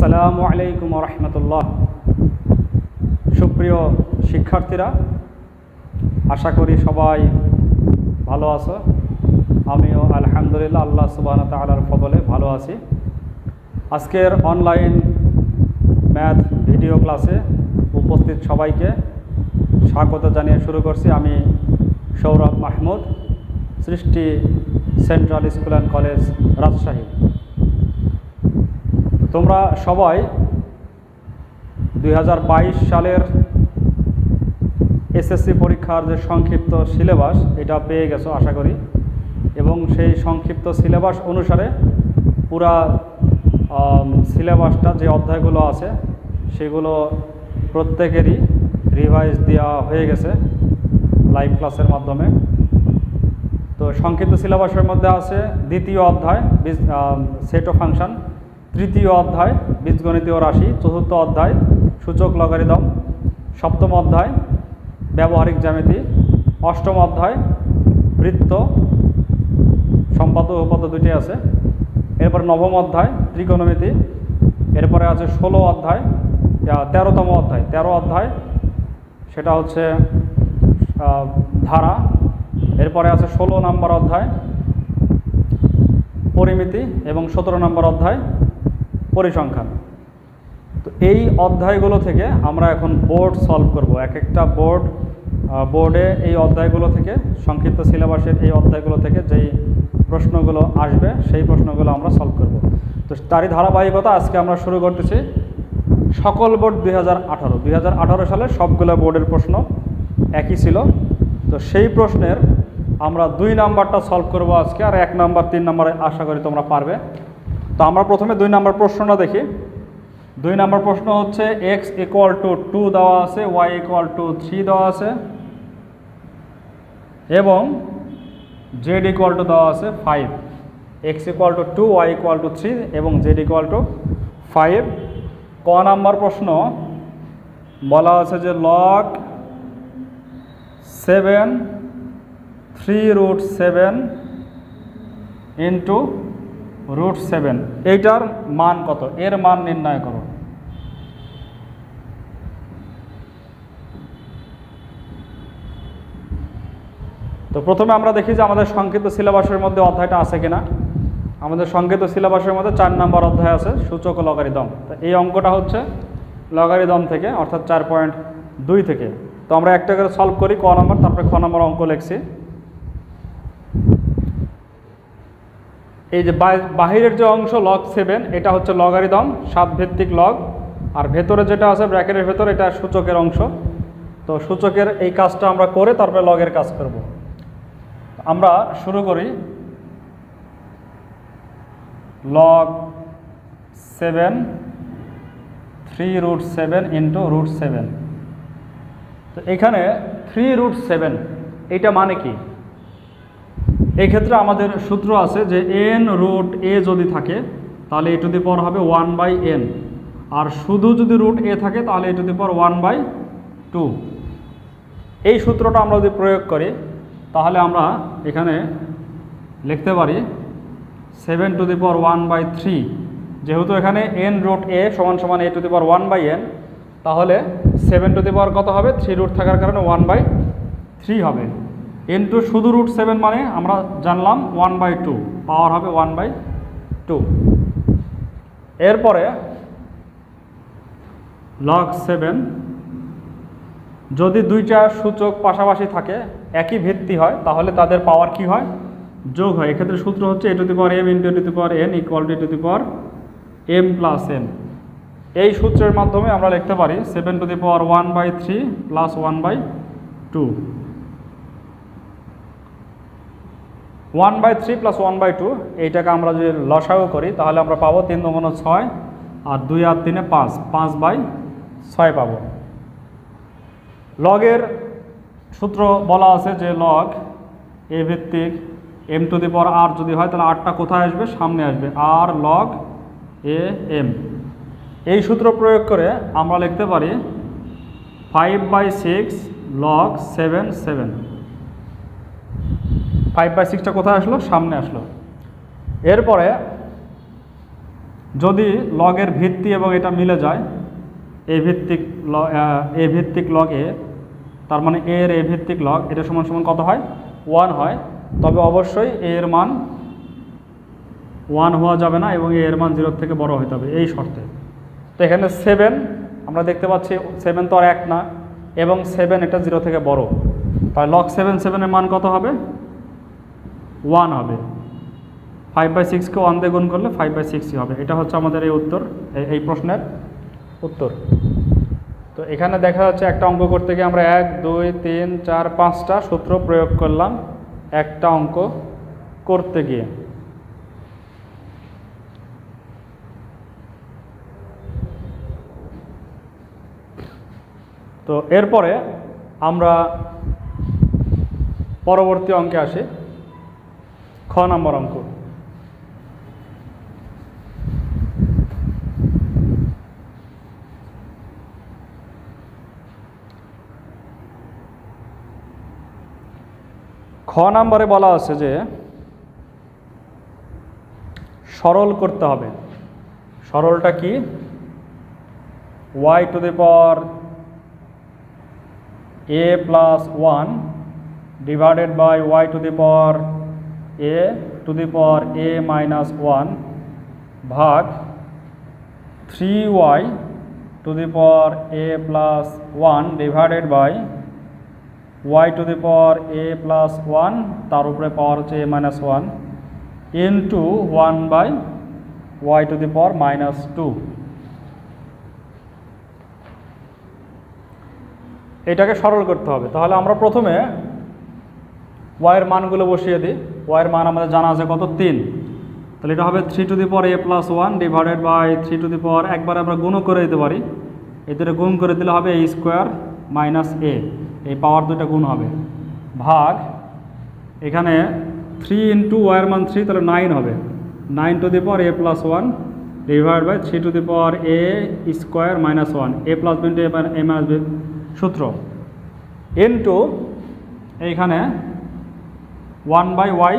আসসালামু আলাইকুম রহমতুল্লাহ। সুপ্রিয় শিক্ষার্থীরা, আশা করি সবাই ভালো আছো। আমিও আলহামদুলিল্লাহ আল্লাহ সুবাহ তালার ফদলে ভালো আছি। আজকের অনলাইন ম্যাথ ভিডিও ক্লাসে উপস্থিত সবাইকে স্বাগত জানিয়ে শুরু করছি আমি Sourav Mahmud, Srishti central school and college Rajshahi. তোমরা সবাই দু হাজার বাইশ সালের এসএসসি পরীক্ষার যে সংক্ষিপ্ত সিলেবাস, এটা পেয়ে গেছো আশা করি। এবং সেই সংক্ষিপ্ত সিলেবাস অনুসারে পুরা সিলেবাসটা যে অধ্যায়গুলো আছে, সেগুলো প্রত্যেকেরই রিভাইজ দেওয়া হয়ে গেছে লাইভ ক্লাসের মাধ্যমে। তো সংক্ষিপ্ত সিলেবাসের মধ্যে আছে দ্বিতীয় অধ্যায় সেট অফ ফাংশন তৃতীয় অধ্যায়, বীজগণিতীয় রাশি, চতুর্থ অধ্যায়, সূচক লগারিদম, সপ্তম অধ্যায়, ব্যবহারিক জ্যামিতি, অষ্টম অধ্যায়, বৃত্ত, সম্পাদ্য উপাদ্য দুটি আছে। এরপর নবম অধ্যায়, ত্রিকোণমিতি, এরপরে আছে ষোলো অধ্যায় তেরোতম অধ্যায়। তেরো অধ্যায়, সেটা হচ্ছে ধারা। এরপরে আছে ষোলো নম্বর অধ্যায়, পরিমিতি এবং সতেরো নম্বর অধ্যায় পরিসংখ্যান। তো এই অধ্যায়গুলো থেকে আমরা এখন বোর্ড সলভ করব। এক একটা বোর্ড বোর্ডে এই অধ্যায়গুলো থেকে, সংক্ষিপ্ত সিলেবাসের এই অধ্যায়গুলো থেকে যেই প্রশ্নগুলো আসবে, সেই প্রশ্নগুলো আমরা সলভ করব। তো তারই ধারাবাহিকতা আজকে আমরা শুরু করতেছি সকল বোর্ড দুই হাজার আঠারো। দুই সালে সবগুলো বোর্ডের প্রশ্ন একই ছিল। তো সেই প্রশ্নের আমরা দুই নাম্বারটা সলভ করব আজকে, আর এক নাম্বার, তিন নাম্বারে আশা করি তোমরা পারবে। তো আমরা প্রথমে দুই নাম্বার প্রশ্নটা দেখি। দুই নাম্বার প্রশ্ন হচ্ছে এক্স ইকুয়াল টু টু দেওয়া আছে ওয়াই ইকুয়াল টু থ্রি দেওয়া আছে, এবং জেড ইকুয়াল টু দেওয়া আছে five x equal to two y equal to three এবং জেড ইকুয়াল টু ফাইভ ক নাম্বার প্রশ্ন, বলা আছে যে log seven three root seven into root seven, এইটার মান কত? এর মান নির্ণয় করো। তো প্রথমে আমরা দেখি যে আমাদের সংক্ষিপ্ত সিলেবাসের মধ্যে অধ্যায়টা আছে কিনা। আমাদের সংক্ষিপ্ত সিলেবাসের মধ্যে চার নম্বর অধ্যায় আছে, সূচক ও লগারিদম। তো এই অঙ্কটা হচ্ছে লগারিদম থেকে, অর্থাৎ চার পয়েন্ট দুই থেকে। তো আমরা একটা করে সলভ করি, ক নম্বর, তারপরে খ নম্বর অঙ্ক লিখছি। এই যে বাহিরের যে অংশ লগ সেভেন এটা হচ্ছে লগারিদম সাত ভিত্তিক লগ আর ভেতরে যেটা আছে ব্র্যাকেটের ভেতরে এটা সূচকের অংশ। তো সূচকের এই কাজটা আমরা করে তারপরে লগের কাজ করব। আমরা শুরু করি। Log seven three root seven into root seven তো এখানে থ্রি রুট সেভেন এইটা মানে কি? এই ক্ষেত্রে আমাদের সূত্র আছে যে এন রুট এ যদি থাকে, তাহলে এ টু দি পাওয়ার হবে ওয়ান বাই এন আর শুধু যদি রুট এ থাকে, তাহলে a to the power one by two এই সূত্রটা আমরা যদি প্রয়োগ করি, তাহলে আমরা এখানে লিখতে পারি seven to the power one by three যেহেতু এখানে এন রুট এ সমান সমান a to the power one by n তাহলে সেভেন টু দি পাওয়ার কত হবে? থ্রি রুট থাকার কারণে ওয়ান বাই থ্রি হবে। এন টু শুধু রুট সেভেন মানে আমরা জানলাম ওয়ান বাই টু পাওয়ার হবে ওয়ান বাই টু এরপরে লগ সেভেন যদি দুইটা সূচক পাশাপাশি থাকে, একই ভিত্তি হয়, তাহলে তাদের পাওয়ার কি হয়? যোগ হয়। এক্ষেত্রে সূত্র হচ্ছে a to the m into to the power n equal to to the m plus n এই সূত্রের মাধ্যমে আমরা লিখতে পারি seven to the power one by three plus one by two one by three plus one by two, এইটাকে আমরা যদি লসাগু করি, তাহলে আমরা পাবো তিন দমন ছয় আর দুই আর তিনে পাঁচ পাঁচ বাই ছয় পাবো। লগের সূত্র বলা আছে যে লগ এ ভিত্তিক এম টু দি পাওয়ার আর যদি হয়, তাহলে আরটা কোথায় আসবে? সামনে আসবে। আর লগ এ এম এই সূত্র প্রয়োগ করে আমরা লিখতে পারি five by six log seven seven five by সিক্সটা কোথায় আসলো? সামনে আসলো। এরপরে যদি লগের ভিত্তি এবং এটা মিলে যায় এ ভিত্তিক ল- এ ভিত্তিক লগ এ তার মানে এ এর এ ভিত্তিক লগ এটা সমান সমান কত হয়? ওয়ান হয়। তবে অবশ্যই এ এর মান ওয়ান হওয়া যাবে না এবং এ এর মান জিরোর থেকে বড় হতে হবে, এই শর্তে। তো এখানে সেভেন আমরা দেখতে পাচ্ছি সেভেন তো আর এক না, এবং সেভেন এটা জিরো থেকে বড়। তাই লক সেভেন সেভেনের মান কত হবে? ওয়ান হবে। ফাইভ বাই সিক্সকে ওয়ান দিয়ে গুণ করলে ফাইভ বাই সিক্সই হবে। এটা হচ্ছে আমাদের এই উত্তর এই- প্রশ্নের উত্তর। তো এখানে দেখা যাচ্ছে একটা অঙ্ক করতে গিয়ে আমরা এক, দুই, তিন, চার, পাঁচটা সূত্র প্রয়োগ করলাম একটা অঙ্ক করতে গিয়ে। তো এরপরে আমরা পরবর্তী অঙ্কে আসি। খ নম্বর অঙ্ক। খ নম্বরে বলা আছে যে, সরল করতে হবে। সরলটা কি? Y to the power a plus 1 divided by y to the power a to the power a minus 1 ভাগ 3y to the power a plus 1 divided by y to the power a plus 1 তার উপরে power হচ্ছে a minus 1 into 1 by y to the power minus 2 এটাকে সরল করতে হবে তাহলে আমরা প্রথমে ওয়াইয়ের মানগুলো বসিয়ে দিই ওয়াইয়ের মান আমাদের জানা আছে কত? তিন। তাহলে এটা হবে three to the power a plus one divided by three to the power একবার আমরা গুণও করে দিতে পারি। এদের গুণ করে দিলে হবে এ স্কোয়ার মাইনাস এ এই পাওয়ার দুইটা গুণ হবে। ভাগ। এখানে থ্রি ইন্টু ওয়াইয়ের মান থ্রি তাহলে নাইন হবে। Nine to the power a plus one divide by three to the power a square minus one a plus b into a minus b সূত্র। ইন্টু এইখানে one by y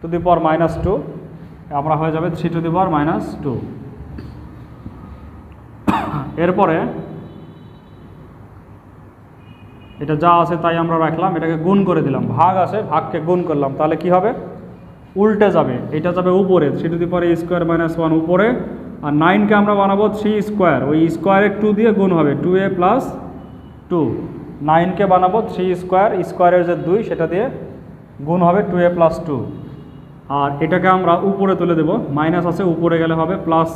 to the power minus two, আমরা হয়ে যাবে three to the power minus two. এরপরে এটা যা আছে তাই আমরা রাখলাম, এটাকে গুণ করে দিলাম। ভাগ আছে, ভাগকে গুণ করলাম। তাহলে কি হবে? উল্টে যাবে। এটা যাবে উপরে, three to the power square minus one উপরে, আর নাইনকে আমরা বানাবো থ্রি স্কোয়ার। ওই স্কোয়ারে টু দিয়ে গুণ হবে, টু এ প্লাস টু। নাইনকে বানাবো থ্রি স্কোয়ার, স্কোয়ারের যে দুই, সেটা দিয়ে গুণ হবে টু এ প্লাস টু আর এটাকে আমরা উপরে তুলে দেব। মাইনাস আছে, উপরে গেলে হবে প্লাস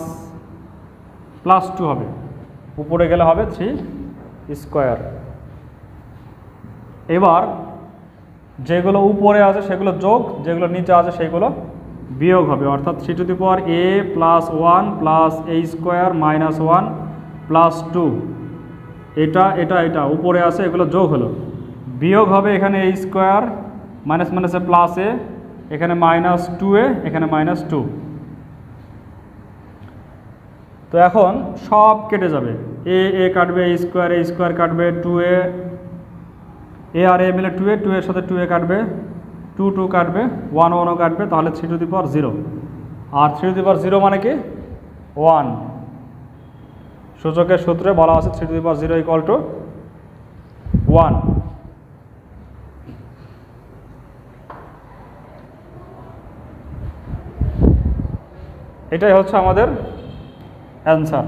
প্লাস টু হবে। উপরে গেলে হবে থ্রি স্কোয়ার এবার যেগুলো উপরে আছে, সেগুলো যোগ, যেগুলো নিচে আছে, সেগুলো বিয়োগ হবে। অর্থাৎ three to the power a plus one plus a square minus one plus two এটা এটা এটা, উপরে আছে, এগুলো যোগ হলো। বিয়োগ হবে এখানে এ স্কোয়ার মাইনাস মাইনাসে প্লাস এ, এখানে মাইনাস টু এ, এখানে মাইনাস টু তো এখন সব কেটে যাবে। এ এ কাটবে এ স্কোয়ার এ স্কোয়ার কাটবে টু এ এ আর এ মিলে টু এ টু এর সাথে টু এ কাটবে। টু টু কাটবে ওয়ান ওয়ানও কাটবে, তাহলে three to the power zero R three to the power zero মানে কি? ওয়ান সূচকের সূত্রে বলা আছে three to the power zero equal to one এটাই হচ্ছে আমাদের অ্যান্সার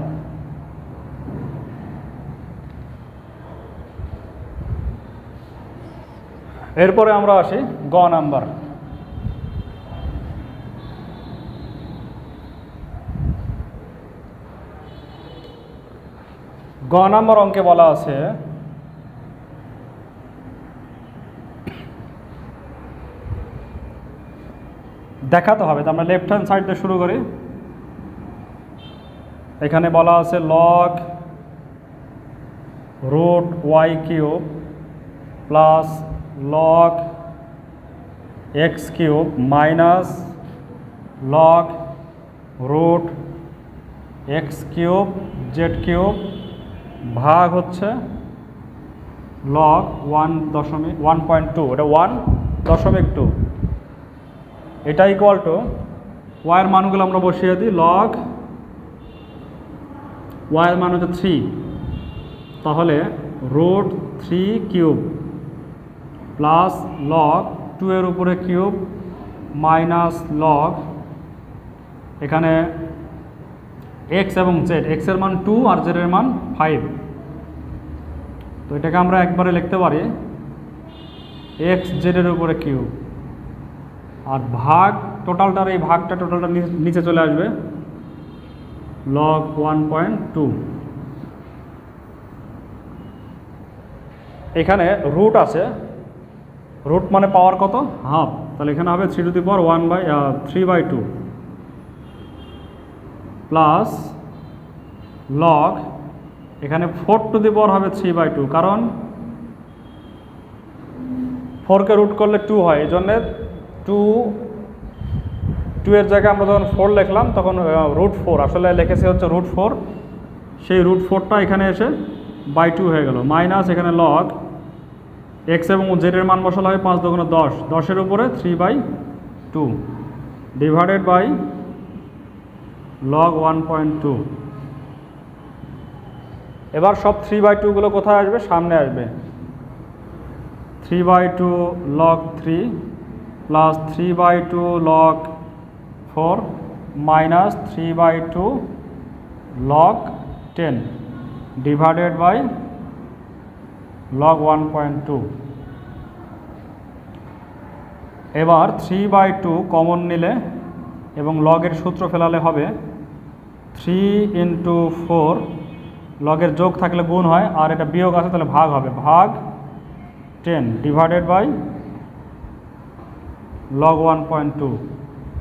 এরপরে আমরা আসি গ নাম্বার। গ নাম্বার অঙ্কে বলা আছে, দেখাতে হবে তো আমরা লেফট হ্যান্ড সাইড দিয়ে শুরু করি। এখানে বলা আছে log root y cube plus log x cube minus log root x cube z cube ভাগ হচ্ছে লগ ওয়ান দশমিক ওয়ান পয়েন্ট টু এটা ওয়ান দশমিক টু এটা ইকুয়াল টু ওয়াইয়ের মানগুলো আমরা বসিয়ে দিই লগ ওয়াই মান হচ্ছে থ্রি তাহলে root three cube plus log two এর উপরে কিউব মাইনাস লগ এখানে এক্স এবং জেড এক্সের মান টু আর জেডের মান ফাইভ তো এটাকে আমরা একবারে লিখতে পারি এক্স জেডের উপরে কিউব আর ভাগ টোটালটার এই ভাগটা টোটালটা নিচে চলে আসবে পয়েন্ট টু এখানে রুট আছে। রুট মানে পাওয়ার কত? হাফ তাহলে এখানে হবে three to the power one by three by two plus log এখানে ফোর টু দি পাওয়ার হবে থ্রি বাই টু কারণ ফোরকে রুট করলে টু হয়, এই জন্যে টু টু এর জায়গায় আমরা যখন ফোর লিখলাম, তখন রুট ফোর আসলে লিখেছে হচ্ছে রুট ফোর সেই রুট ফোরটা এখানে এসে বাই টু হয়ে গেল। মাইনাস এখানে লগ এক্স এবং জেডের মান বসালে হয় পাঁচ দোকানে দশ। দশের উপরে three by two divided by log one point two এবার সব থ্রি বাই টুগুলো কোথায় আসবে? সামনে আসবে। Three by two log three plus three by two log four minus three by two log ten divided by log one point two এবার three by two common নিলে এবং লগের সূত্র ফেলালে হবে থ্রি ইন্টু ফোর লগের যোগ থাকলে গুণ হয়, আর এটা বিয়োগ আছে তাহলে ভাগ হবে। ভাগ ten divided by log one point two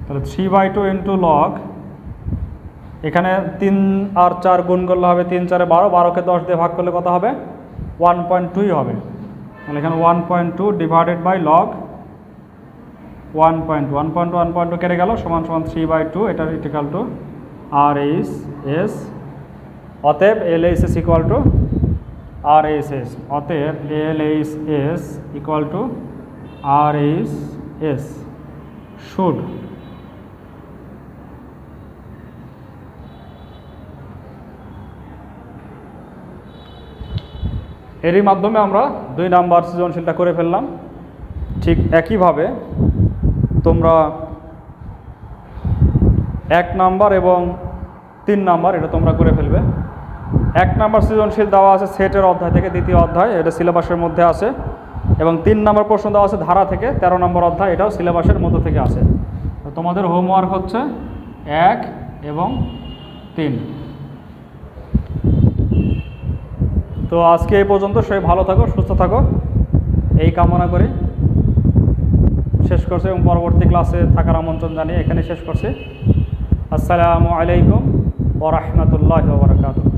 তাহলে three by two into log এখানে তিন আর চার গুণ করলে হবে তিন চারে বারো, বারোকে দশ দিয়ে ভাগ করলে কত হবে? ওয়ান পয়েন্ট টুই হবে। তাহলে এখানে one point two divided by log one point one point one point two কেটে গেল, সমান সমান থ্রি বাই টু এটা ইটিকাল টু আর এইচ এস অতএব L H S equal to R H S অতএব L H S equal to R H S should এরই মাধ্যমে আমরা দুই নাম্বার সৃজনশীলটা করে ফেললাম। ঠিক একইভাবে তোমরা এক নাম্বার এবং তিন নাম্বার এটা তোমরা করে ফেলবে। এক নাম্বার সৃজনশীল দেওয়া আছে সেটের অধ্যায় থেকে দ্বিতীয় অধ্যায়, এটা সিলেবাসের মধ্যে আছে। এবং তিন নম্বর প্রশ্ন দেওয়া আছে ধারা থেকে, তেরো নম্বর অধ্যায়, এটাও সিলেবাসের মধ্য থেকে আছে। তোমাদের হোমওয়ার্ক হচ্ছে এক এবং তিন। তো আজকে এই পর্যন্ত সবাই ভালো থাকো, সুস্থ থাকো। এই কামনা করে শেষ করছে এবং পরবর্তী ক্লাসে থাকার আমন্ত্রণ জানিয়ে এখানে শেষ করছে। আসসালামু আলাইকুম ওরহমতুল্লাহ বরকাতুল্লাহ